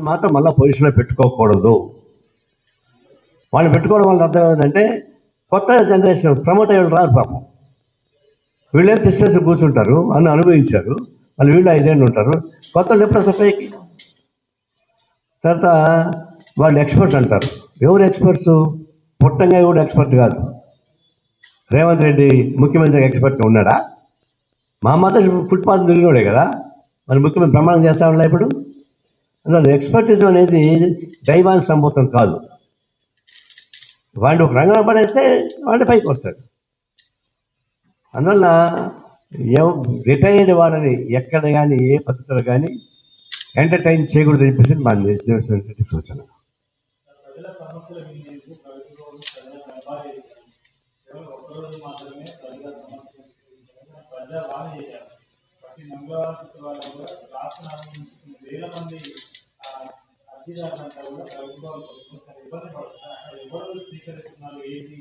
మాత్రం మళ్ళీ పొజిషన్లో పెట్టుకోకూడదు. వాళ్ళు పెట్టుకోవడం వల్ల అర్థం ఏంటంటే కొత్త జనరేషన్ ప్రమోట్ అయ్యే రాదు పాపం. వీళ్ళే తీసేసి కూర్చుంటారు అని అనుభవించారు వాళ్ళు వీళ్ళు ఐదేళ్ళు ఉంటారు. కొత్త డిఫరెన్స్ ఎప్పుడు పైకి? తర్వాత వాళ్ళు ఎక్స్పర్ట్స్ అంటారు. ఎవరు ఎక్స్పర్ట్స్ పుట్టంగా కూడా ఎక్స్పర్ట్ కాదు. రేవంత్ రెడ్డి ముఖ్యమంత్రి ఎక్స్పర్ట్గా ఉన్నాడా? మా మాత్రం ఫుట్పాత్ తిరిగినోడే కదా? మరి ముఖ్యమంత్రి ప్రమాణం చేస్తా ఉండాలి ఇప్పుడు? అందువల్ల ఎక్స్పర్టిజం అనేది దైవానికి సంభూతం కాదు. వాడిని ఒక రంగంలో పడేస్తే వాడి పైకి వస్తాడు. అందువల్ల రిటైర్డ్ వాళ్ళని ఎక్కడ కానీ ఏ పద్ధతిలో కానీ ఎంటర్టైన్ చేయకూడదు చెప్పేసి మా చేసినటువంటి సూచన. ప్రజల ప్రజా వేల మంది అర్జీదారులంతా కూడా ప్రభుత్వాలు ప్రభుత్వం ఇబ్బంది పడుతున్నారు అక్కడ ఎవరు స్వీకరిస్తున్నారు ఏంటి